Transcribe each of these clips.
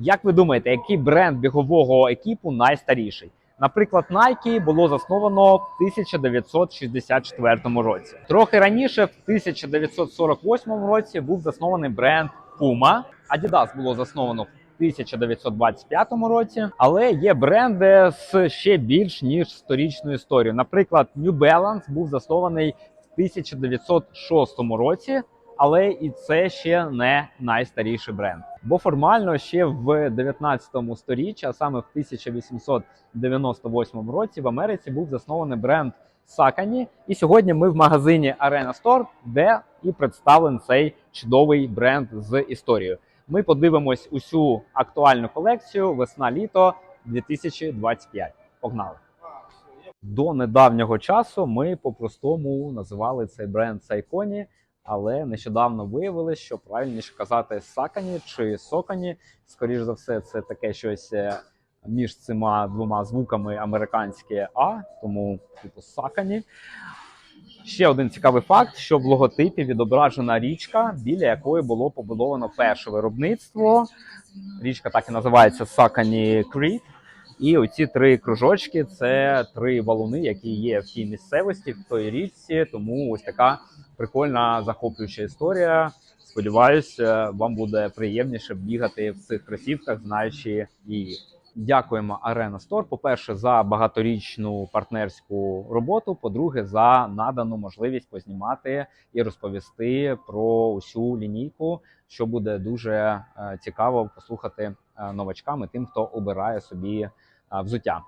Як ви думаєте, який бренд бігового екіпу найстаріший? Наприклад, Nike було засновано в 1964 році. Трохи раніше, в 1948 році, був заснований бренд Puma. Adidas було засновано в 1925 році, але є бренди з ще більш ніж сторічною історією. Наприклад, New Balance був заснований в 1906 році. Але і це ще не найстаріший бренд. Бо формально ще в 19 сторіччі, а саме в 1898 році, в Америці був заснований бренд Сакані. І сьогодні ми в магазині Arena Store, де і представлений цей чудовий бренд з історією. Ми подивимось усю актуальну колекцію весна-літо 2025. Погнали! До недавнього часу ми по-простому називали цей бренд Сайконі, але нещодавно виявилось, що правильніше казати Сакані чи Сокані. Скоріш за все, це таке щось е, між цими двома звуками американське А, тому типу Сакані. Ще один цікавий факт, що в логотипі відображена річка, біля якої було побудовано перше виробництво. Річка так і називається Сакані Кріт. І оці три кружочки це три валуни, які є в тій місцевості, в той річці. Тому ось така прикольна захоплююча історія. Сподіваюсь, е, вам буде приємніше бігати в цих кросівках, знаючи її. Дякуємо Arena Store, по-перше, за багаторічну партнерську роботу. По-друге, за надану можливість познімати і розповісти про усю лінійку, що буде дуже е, цікаво послухати е, новачкам і тим, хто обирає собі взуття.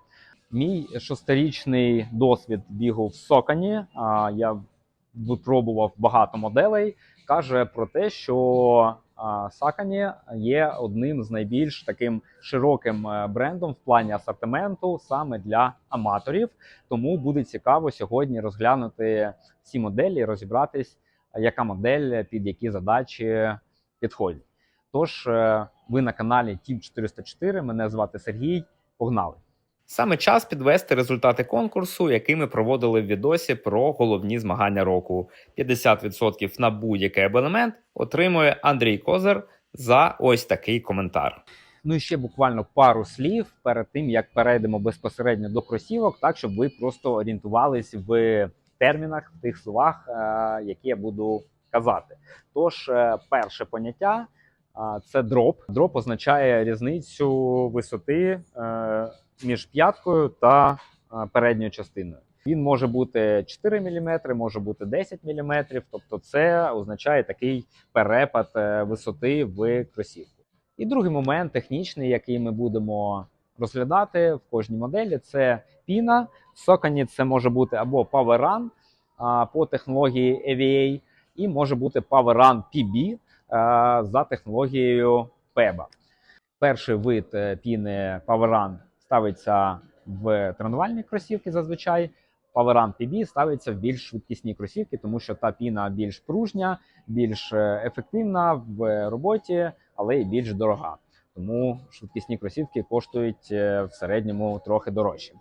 Мій шостирічний досвід бігу в Сокані. Я випробував багато моделей. Каже про те, що Сакані є одним з найбільш таким широким е, брендом в плані асортименту саме для аматорів. Тому буде цікаво сьогодні розглянути всі моделі, розібратись, яка модель під які задачі підходить. Тож е, ви на каналі Team 404. Мене звати Сергій. Погнали! Саме час підвести результати конкурсу, який ми проводили в відосі про головні змагання року. 50% на будь-який абонемент отримує Андрій Козир за ось такий коментар. Ну і ще буквально пару слів перед тим, як перейдемо безпосередньо до кросівок, так щоб ви просто орієнтувались в термінах, в тих словах, е, які я буду казати. Тож, е, перше поняття це дроп. Дроп означає різницю висоти е, між п'яткою та е, передньою частиною. Він може бути 4 мм, може бути 10 мм, тобто це означає такий перепад е, висоти в кросівку. І другий момент технічний, який ми будемо розглядати в кожній моделі, це піна. В Сокані це може бути або Power Run по технології EVA, і може бути Power Run PB за технологією PEBA. Перший вид е, піни Run ставиться в тренувальні кросівки зазвичай. Run PB ставиться в більш швидкісні кросівки, тому що та піна більш пружня, більш е, ефективна в роботі, але й більш дорога. Тому швидкісні кросівки коштують е, в середньому трохи дорожче.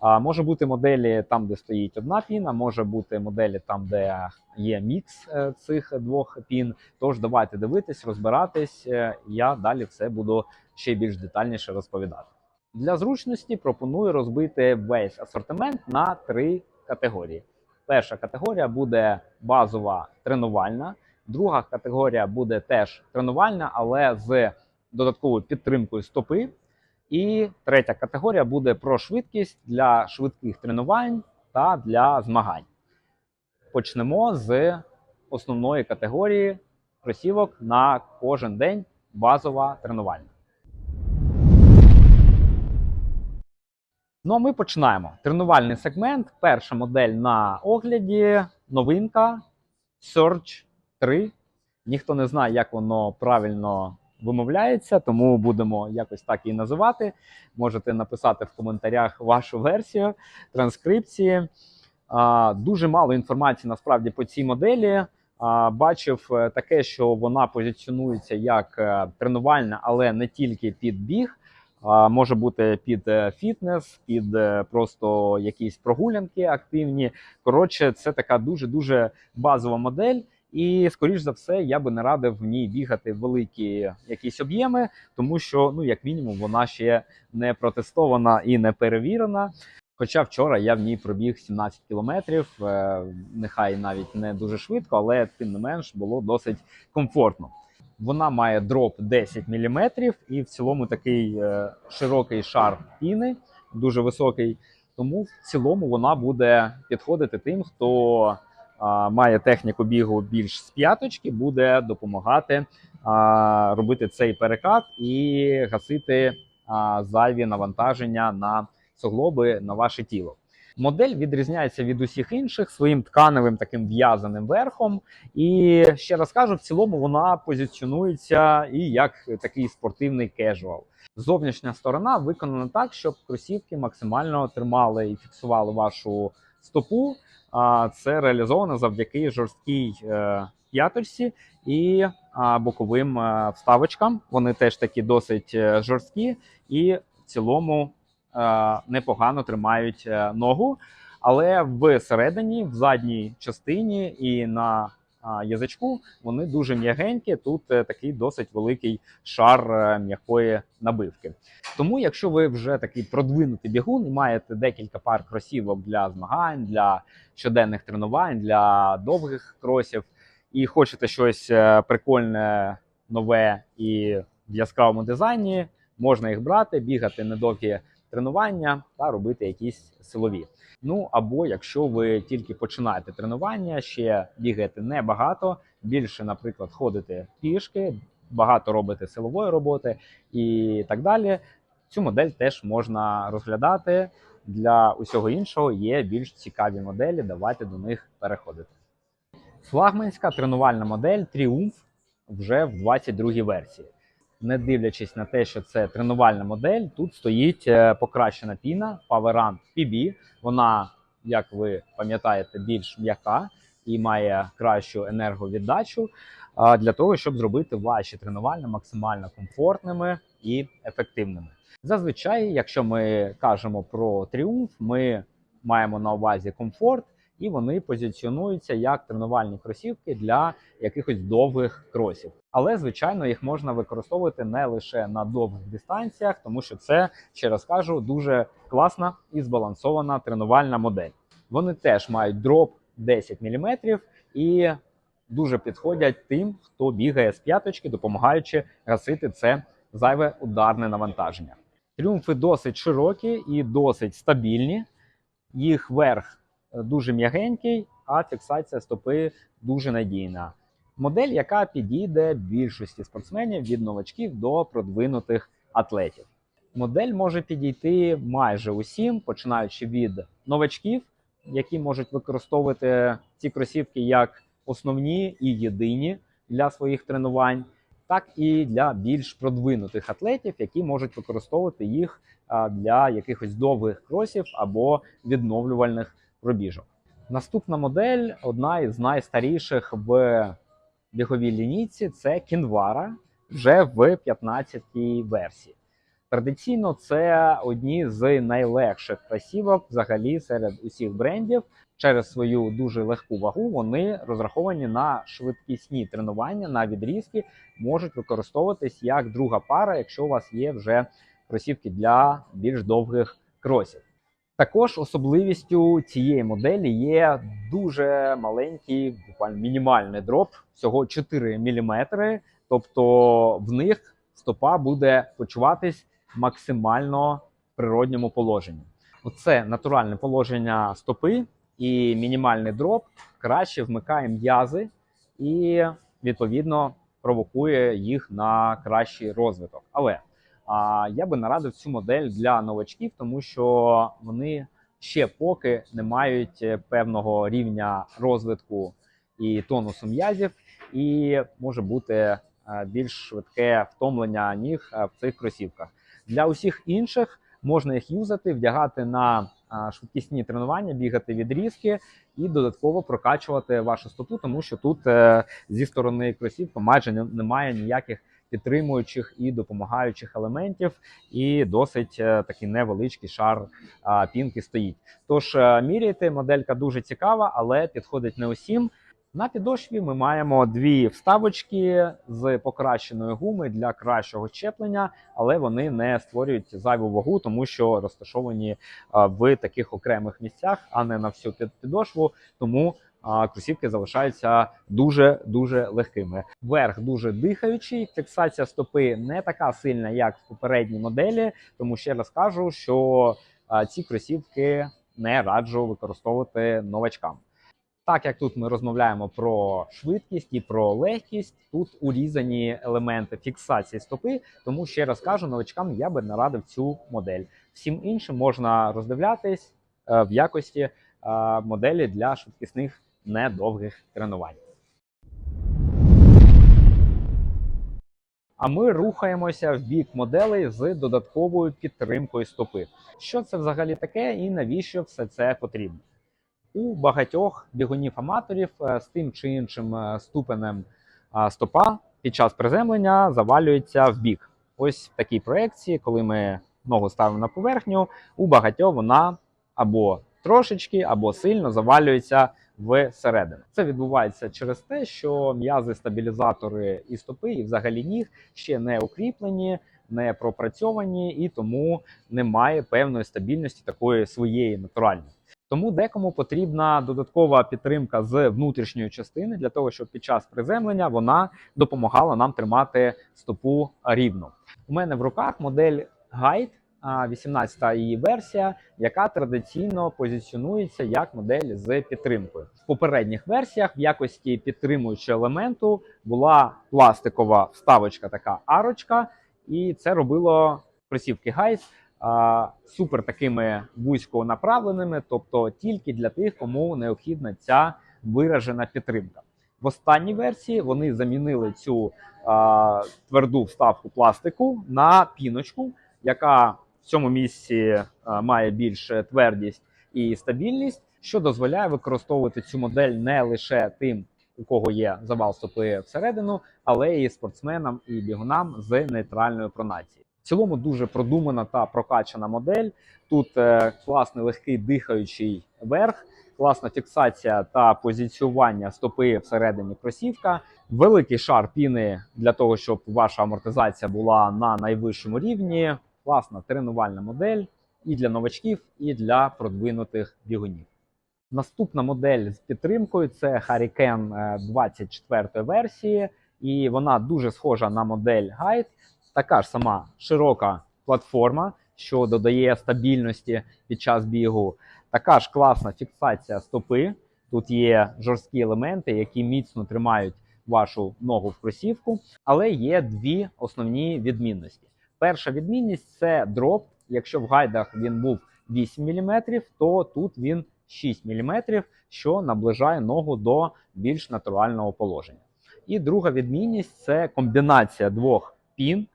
А може бути моделі там, де стоїть одна піна, може бути моделі там, де є мікс е, цих двох пін. Тож давайте дивитись, розбиратись. Е, Я далі це буду ще більш детальніше розповідати. Для зручності пропоную розбити весь асортимент на три категорії. Перша категорія буде базова тренувальна, друга категорія буде теж тренувальна, але з додатковою підтримкою стопи. І третя категорія буде про швидкість для швидких тренувань та для змагань. Почнемо з основної категорії кросівок на кожен день базова тренувальна. Ну а ми починаємо. Тренувальний сегмент. Перша модель на огляді. Новинка Surge 3. Ніхто не знає, як воно правильно вимовляється, тому будемо якось так і називати. Можете написати в коментарях вашу версію транскрипції. А, Дуже мало інформації насправді по цій моделі. А, Бачив е, таке, що вона позиціонується як е, тренувальна, але не тільки під біг. А, Може бути під е, фітнес, під просто якісь прогулянки активні. Коротше, це така дуже дуже базова модель. І, скоріш за все, я би не радив в ній бігати великі якісь об'єми, тому що, ну, як мінімум, вона ще не протестована і не перевірена. Хоча вчора я в ній пробіг 17 кілометрів, е, нехай навіть не дуже швидко, але тим не менш було досить комфортно. Вона має дроп 10 мм і в цілому такий е, широкий шар піни, дуже високий. Тому в цілому вона буде підходити тим, хто має техніку бігу більш з п'яточки, буде допомагати робити цей перекат і гасити зайві навантаження на суглоби на ваше тіло. Модель відрізняється від усіх інших своїм тканевим таким в'язаним верхом. І ще раз кажу, в цілому вона позиціонується і як такий спортивний кежуал. Зовнішня сторона виконана так, щоб кросівки максимально тримали і фіксували вашу стопу. А це реалізовано завдяки жорсткій е, п'яточці і боковим е, вставочкам. Вони теж такі досить е, жорсткі і в цілому непогано тримають ногу. Але всередині, в задній частині і на язичку вони дуже м'ягенькі. Тут е, такий досить великий шар е, м'якої набивки. Тому, якщо ви вже такий продвинутий бігун і маєте декілька пар кросівок для змагань, для щоденних тренувань, для довгих кросів, і хочете щось е, прикольне, нове і в яскравому дизайні, можна їх брати, бігати недовгі тренування та робити якісь силові. Ну або якщо ви тільки починаєте тренування, ще бігаєте небагато, більше, наприклад, ходите пішки, багато робите силової роботи і так далі. Цю модель теж можна розглядати. Для усього іншого є більш цікаві моделі. Давайте до них переходити. Флагманська тренувальна модель Triumph вже в 22-й версії. Не дивлячись на те, що це тренувальна модель, тут стоїть е, покращена піна PowerRun PB. Вона, як ви пам'ятаєте, більш м'яка і має кращу енерговіддачу для того, щоб зробити ваші тренування максимально комфортними і ефективними. Зазвичай, якщо ми кажемо про тріумф, ми маємо на увазі комфорт, і вони позиціонуються як тренувальні кросівки для якихось довгих кросів. Але звичайно їх можна використовувати не лише на довгих дистанціях, тому що це, ще раз кажу, дуже класна і збалансована тренувальна модель. Вони теж мають дроп 10 мм і дуже підходять тим, хто бігає з п'яточки, допомагаючи гасити це зайве ударне навантаження. Тріумфи досить широкі і досить стабільні. Їх верх дуже м'ягенький, а фіксація стопи дуже надійна. Модель, яка підійде більшості спортсменів від новачків до продвинутих атлетів. Модель може підійти майже усім, починаючи від новачків, які можуть використовувати ці кросівки як основні і єдині для своїх тренувань, так і для більш продвинутих атлетів, які можуть використовувати їх для якихось довгих кросів або відновлювальних пробіжок. Наступна модель одна із найстаріших в біговій лінійці це Кінвара вже в 15-й версії. Традиційно це одні з найлегших кросівок взагалі серед усіх брендів. Через свою дуже легку вагу вони розраховані на швидкісні тренування на відрізки, можуть використовуватись як друга пара, якщо у вас є вже кросівки для більш довгих кросів. Також особливістю цієї моделі є дуже маленький, буквально мінімальний дроп, всього 4 мм. Тобто в них стопа буде почуватись максимально в природньому положенні. Оце натуральне положення стопи і мінімальний дроп краще вмикає м'язи і відповідно провокує їх на кращий розвиток. Але а, я би нарадив цю модель для новачків, тому що вони ще поки не мають е, певного рівня розвитку і тонусу м'язів, і може бути е, більш швидке втомлення ніг е, в цих кросівках. Для усіх інших можна їх юзати, вдягати на швидкісні тренування, бігати відрізки і додатково прокачувати вашу стопу, тому що тут зі сторони кросівка майже немає ніяких підтримуючих і допомагаючих елементів, і досить е, такий невеличкий шар пінки стоїть. Тож е, міряйте, моделька дуже цікава, але підходить не усім. На підошві ми маємо дві вставочки з покращеної гуми для кращого щеплення, але вони не створюють зайву вагу, тому що розташовані в таких окремих місцях, а не на всю під- підошву. Тому а, кросівки залишаються дуже дуже легкими. Верх дуже дихаючий. Фіксація стопи не така сильна, як в попередній моделі. Тому ще раз кажу, що ці кросівки не раджу використовувати новачкам. Так як тут ми розмовляємо про швидкість і про легкість, тут урізані елементи фіксації стопи. Тому ще раз кажу, новачкам я би не радив цю модель. Всім іншим можна роздивлятись е, в якості е, моделі для швидкісних недовгих тренувань. А ми рухаємося в бік моделей з додатковою підтримкою стопи. Що це взагалі таке і навіщо все це потрібно? У багатьох бігунів-аматорів е, з тим чи іншим е, ступенем стопа під час приземлення завалюється в бік. Ось в такій проекції, коли ми ногу ставимо на поверхню, у багатьох вона або трошечки, або сильно завалюється всередину. Це відбувається через те, що м'язи стабілізатори і стопи, і взагалі ніг ще не укріплені, не пропрацьовані, і тому немає певної стабільності такої своєї натуральної. Тому декому потрібна додаткова підтримка з внутрішньої частини для того, щоб під час приземлення вона допомагала нам тримати стопу рівно. У мене в руках модель Guide, 18 її версія, яка традиційно позиціонується як модель з підтримкою. В попередніх версіях в якості підтримуючого елементу була пластикова вставочка, така арочка, і це робило Guide а, супер такими вузько направленими, тобто тільки для тих, кому необхідна ця виражена підтримка. В останній версії вони замінили цю а, тверду вставку пластику на піночку, яка в цьому місці має більш твердість і стабільність, що дозволяє використовувати цю модель не лише тим, у кого є завал стопи всередину, але і спортсменам і бігунам з нейтральною пронацією. В цілому дуже продумана та прокачана модель. Тут е, класний легкий дихаючий верх, класна фіксація та позиціювання стопи всередині кросівка, великий шар піни для того, щоб ваша амортизація була на найвищому рівні. Класна тренувальна модель і для новачків, і для продвинутих бігунів. Наступна модель з підтримкою це Hurricane е, 24 версії, і вона дуже схожа на модель Guide. Така ж сама широка платформа, що додає стабільності під час бігу. Така ж класна фіксація стопи. Тут є жорсткі елементи, які міцно тримають вашу ногу в кросівку. Але є дві основні відмінності. Перша відмінність це дроп. Якщо в гайдах він був 8 мм, то тут він 6 мм, що наближає ногу до більш натурального положення. І друга відмінність це комбінація двох пін.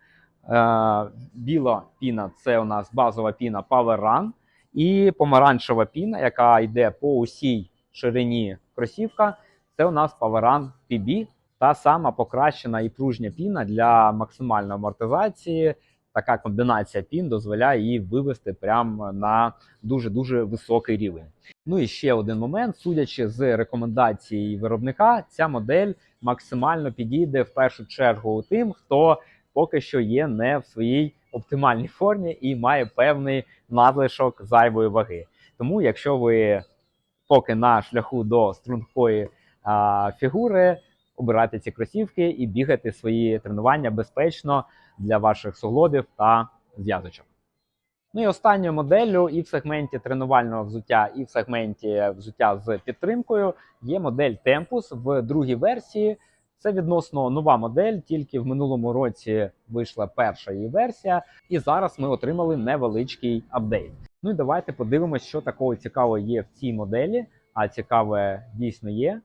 Е, Біла піна це у нас базова піна Power Run, і помаранчева піна, яка йде по усій ширині кросівка, це у нас Power Run PB, та сама покращена і пружня піна для максимальної амортизації. Така комбінація пін дозволяє її вивести прямо на дуже дуже високий рівень. Ну і ще один момент: судячи з рекомендацій виробника, ця модель максимально підійде в першу чергу тим, хто поки що є не в своїй оптимальній формі і має певний надлишок зайвої ваги. Тому, якщо ви поки на шляху до стрункої а, фігури, обирайте ці кросівки і бігайте свої тренування безпечно для ваших суглобів та зв'язочок. Ну і останньою моделлю і в сегменті тренувального взуття, і в сегменті взуття з підтримкою є модель Tempus в другій версії. Це відносно нова модель, тільки в минулому році вийшла перша її версія, і зараз ми отримали невеличкий апдейт. Ну і давайте подивимось, що такого цікавого є в цій моделі. А цікаве дійсно є.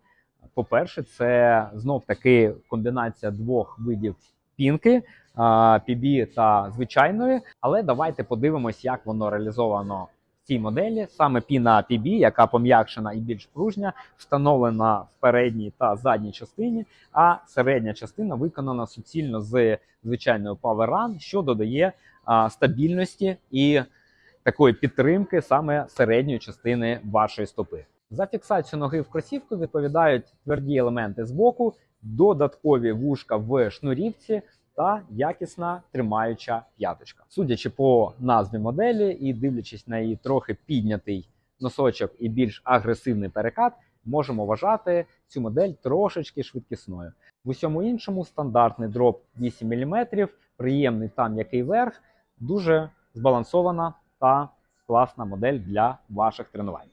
По-перше, це знов таки комбінація двох видів пінки PB та звичайної. Але давайте подивимось, як воно реалізовано в цій моделі. Саме піна PB, яка пом'якшена і більш пружня, встановлена в передній та задній частині, а середня частина виконана суцільно з звичайною Power Run, що додає стабільності і такої підтримки саме середньої частини вашої стопи. За фіксацію ноги в кросівку відповідають тверді елементи з боку, додаткові вушка в шнурівці та якісна тримаюча п'яточка. Судячи по назві моделі і дивлячись на її трохи піднятий носочок і більш агресивний перекат, можемо вважати цю модель трошечки швидкісною. В усьому іншому стандартний дроп 8 мм, приємний та м'який верх, дуже збалансована та класна модель для ваших тренувань.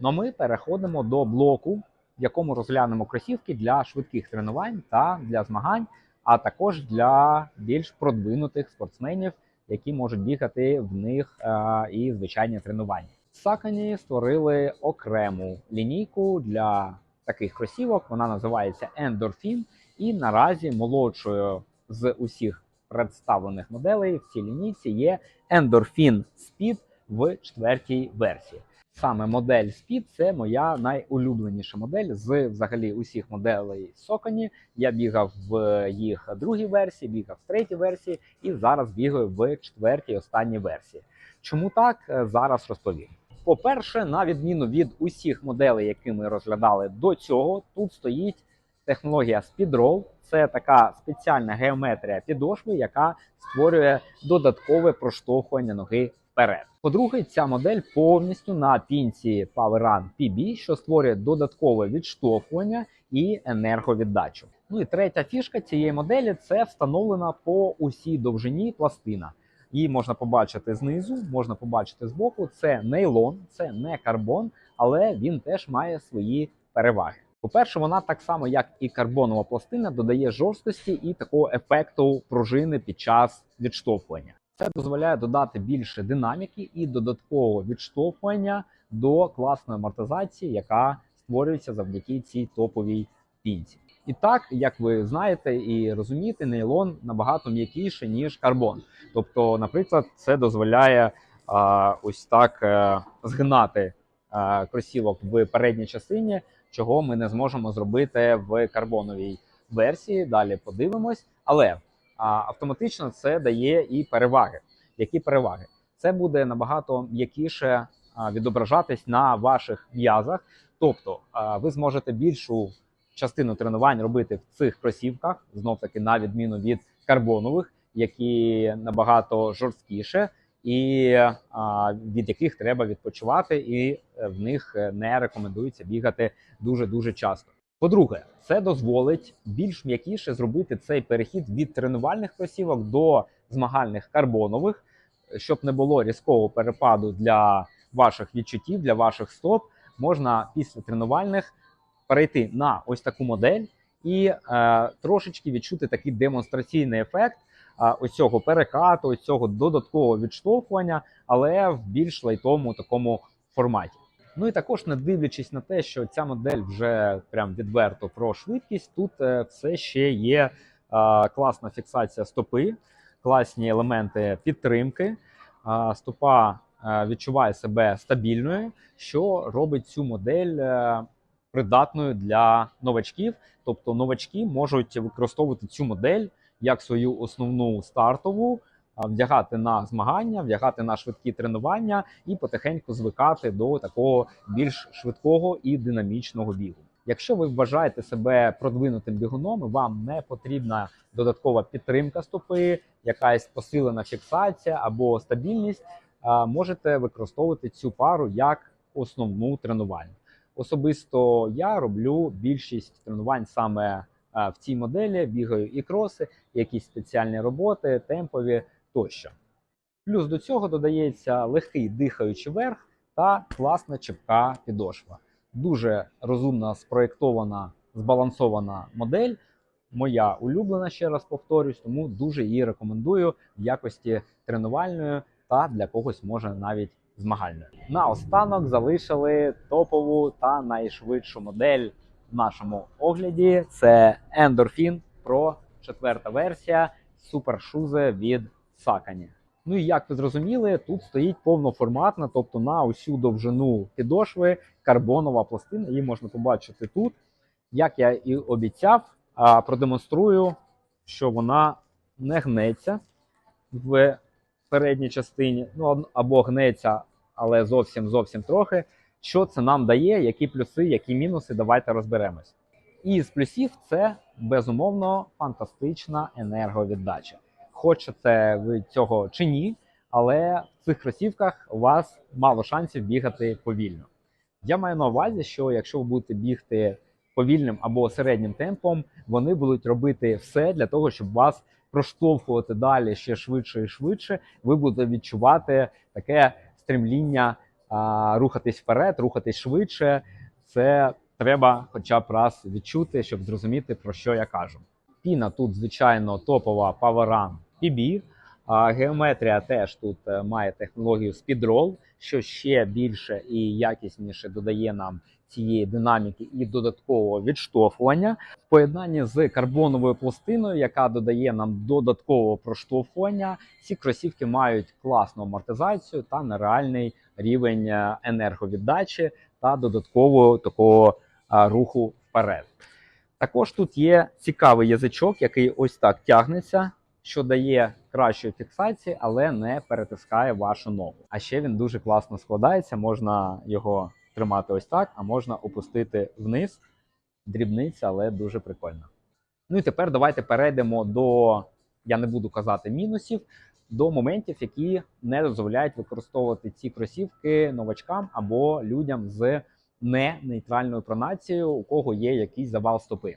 Ну ми переходимо до блоку, в якому розглянемо кросівки для швидких тренувань та для змагань, а також для більш продвинутих спортсменів, які можуть бігати в них е, і звичайні тренування. Сакані створили окрему лінійку для таких кросівок. Вона називається Endorphin, і наразі молодшою з усіх представлених моделей в цій лінійці є Endorphin Speed в четвертій версії. Саме модель Speed це моя найулюбленіша модель з взагалі усіх моделей Соконі. Я бігав в їх другій версії, бігав в третій версії і зараз бігаю в четвертій останній версії. Чому так Е, зараз розповім. По-перше, на відміну від усіх моделей, які ми розглядали до цього, тут стоїть технологія SpeedRoll. Це така спеціальна геометрія підошви, яка створює додаткове проштовхування ноги вперед. По-друге, ця модель повністю на пінці PowerRun PB, що створює додаткове відштовхування і енерговіддачу. Ну і третя фішка цієї моделі це встановлена по усій довжині пластина. Її можна побачити знизу, можна побачити збоку. Це нейлон, це не карбон, але він теж має свої переваги. По-перше, вона так само, як і карбонова пластина, додає жорсткості і такого ефекту пружини під час відштовхування. Це дозволяє додати більше динаміки і додаткового відштовхування до класної амортизації, яка створюється завдяки цій топовій пінці. І так, як ви знаєте і розумієте, нейлон набагато м'якіше ніж карбон. Тобто, наприклад, це дозволяє а, ось так е, згинати а, кросівок в передній частині, чого ми не зможемо зробити в карбоновій версії. Далі подивимось, але а, автоматично це дає і переваги. Які переваги? Це буде набагато м'якіше відображатись на ваших м'язах, тобто ви зможете більшу частину тренувань робити в цих кросівках, знов таки на відміну від карбонових, які набагато жорсткіше, і від яких треба відпочивати, і е, в них е, не рекомендується бігати дуже дуже часто. По-друге, це дозволить більш м'якіше зробити цей перехід від тренувальних кросівок до змагальних карбонових, щоб не було різкого перепаду для ваших відчуттів, для ваших стоп. Можна після тренувальних перейти на ось таку модель і е, трошечки відчути такий демонстраційний ефект е, ось цього перекату, ось цього додаткового відштовхування, але в більш лайтовому такому форматі. Ну і також, не дивлячись на те, що ця модель вже прям відверто про швидкість, тут е, все ще є е, класна фіксація стопи, класні елементи підтримки. Е, стопа відчуває себе стабільною, що робить цю модель придатною для новачків. Тобто новачки можуть використовувати цю модель як свою основну стартову, вдягати на змагання, вдягати на швидкі тренування і потихеньку звикати до такого більш швидкого і динамічного бігу. Якщо ви вважаєте себе продвинутим бігуном, вам не потрібна додаткова підтримка стопи, якась посилена фіксація або стабільність, можете використовувати цю пару як основну тренувальну. Особисто я роблю більшість тренувань саме в цій моделі, бігаю і кроси, якісь спеціальні роботи, темпові тощо. Плюс до цього додається легкий дихаючий верх та класна чіпка підошва. Дуже розумно спроєктована, збалансована модель. Моя улюблена, ще раз повторюсь, тому дуже її рекомендую в якості тренувальної та для когось може навіть змагальної. Наостанок залишили топову та найшвидшу модель в нашому огляді. Це Endorphin Pro, четверта версія супершузе від Сакані. Ну і як ви зрозуміли, тут стоїть повноформатна, тобто на усю довжину підошви карбонова пластина. Її можна побачити тут. Як я і обіцяв, продемонструю, що вона не гнеться в передній частині, ну або гнеться, але зовсім зовсім трохи. Що це нам дає, які плюси, які мінуси, давайте розберемось. І з плюсів це безумовно фантастична енерговіддача. Хочете ви цього чи ні, але в цих кросівках у вас мало шансів бігати повільно. Я маю на увазі, що якщо ви будете бігти повільним або середнім темпом, вони будуть робити все для того, щоб вас проштовхувати далі ще швидше і швидше. Ви будете відчувати таке стремління а, рухатись вперед, рухатись швидше. Це треба хоча б раз відчути, щоб зрозуміти про що я кажу. Піна тут, звичайно, топова PowerRun PB. А геометрія теж тут е, має технологію Speedroll, що ще більше і якісніше додає нам цієї динаміки і додаткового відштовхування в поєднанні з карбоновою пластиною, яка додає нам додаткового проштовхування. Ці кросівки мають класну амортизацію та нереальний рівень е, енерговіддачі та додаткового такого руху вперед. Також тут є цікавий язичок, який ось так тягнеться, що дає кращої фіксації, але не перетискає вашу ногу. А ще він дуже класно складається. Можна його тримати ось так, а можна опустити вниз. Дрібниця, але дуже прикольно. Ну і тепер давайте перейдемо до, я не буду казати мінусів, до моментів, які не дозволяють використовувати ці кросівки новачкам або людям з не нейтральною пронацією, у кого є якийсь завал стопи.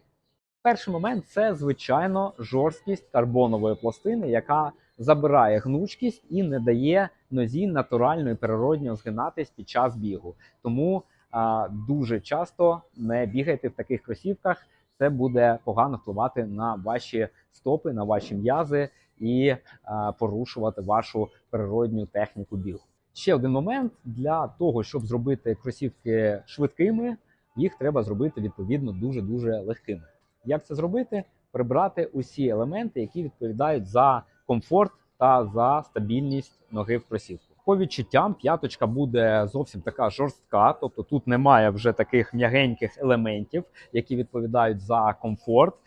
Перший момент це звичайно жорсткість карбонової пластини, яка забирає гнучкість і не дає нозі натурально і природньо згинатись під час бігу. Тому а, дуже часто не бігайте в таких кросівках. Це буде погано впливати на ваші стопи, на ваші м'язи і а, порушувати вашу природню техніку бігу. Ще один момент для того, щоб зробити кросівки швидкими, їх треба зробити відповідно дуже дуже легкими. Як це зробити? Прибрати усі елементи, які відповідають за комфорт та за стабільність ноги в кросівку. По відчуттям п'яточка буде зовсім така жорстка, тобто тут немає вже таких м'ягеньких елементів, які відповідають за комфорт. Е,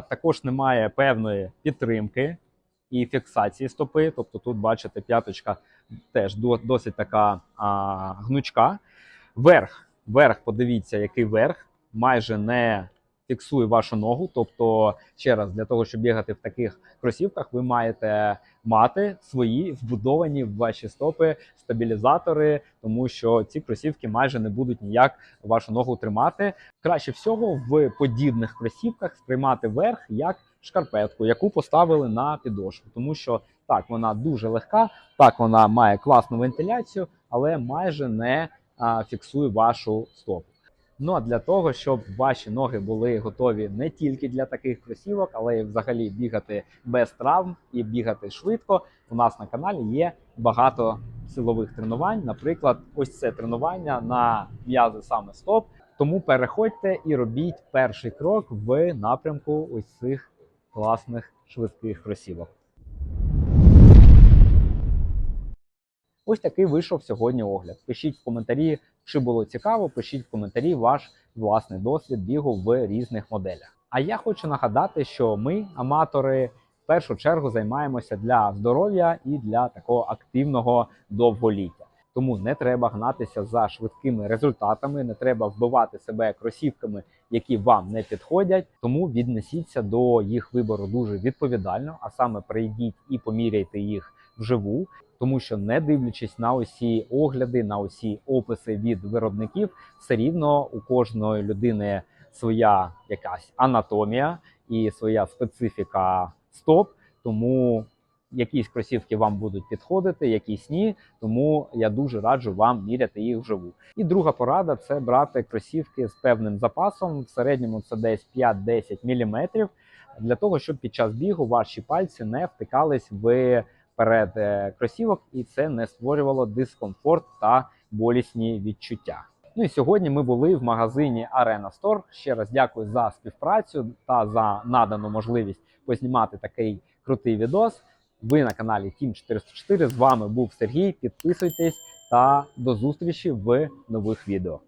також немає певної підтримки і фіксації стопи. Тобто тут, бачите, п'яточка теж досить така гнучка. Верх, верх, подивіться, який верх, майже не фіксує вашу ногу. Тобто, ще раз, для того, щоб бігати в таких кросівках, ви маєте мати свої вбудовані в ваші стопи стабілізатори, тому що ці кросівки майже не будуть ніяк вашу ногу тримати. Краще всього в подібних кросівках сприймати верх як шкарпетку, яку поставили на підошву, тому що так вона дуже легка, так вона має класну вентиляцію, але майже не а, фіксує вашу стопу. Ну а для того, щоб ваші ноги були готові не тільки для таких кросівок, але й взагалі бігати без травм і бігати швидко. У нас на каналі є багато силових тренувань. Наприклад, ось це тренування на м'язи саме стоп. Тому переходьте і робіть перший крок в напрямку ось цих класних швидких кросівок. Ось такий вийшов сьогодні огляд. Пишіть в коментарі, чи було цікаво, пишіть в коментарі ваш власний досвід бігу в різних моделях. А я хочу нагадати, що ми, аматори, в першу чергу займаємося для здоров'я і для такого активного довголіття. Тому не треба гнатися за швидкими результатами, не треба вбивати себе кросівками, які вам не підходять. Тому віднесіться до їх вибору дуже відповідально, а саме прийдіть і поміряйте їх вживу. Тому що не дивлячись на усі огляди, на усі описи від виробників, все рівно у кожної людини своя якась анатомія і своя специфіка стоп. Тому якісь кросівки вам будуть підходити, якісь ні. Тому я дуже раджу вам міряти їх вживу. І друга порада це брати кросівки з певним запасом. В середньому це десь 5-10 мм, для того, щоб під час бігу ваші пальці не втикались в перед е, кросівок, і це не створювало дискомфорт та болісні відчуття. Ну і сьогодні ми були в магазині Arena Store. Ще раз дякую за співпрацю та за надану можливість познімати такий крутий відос. Ви на каналі Team 404. З вами був Сергій. Підписуйтесь та до зустрічі в нових відео.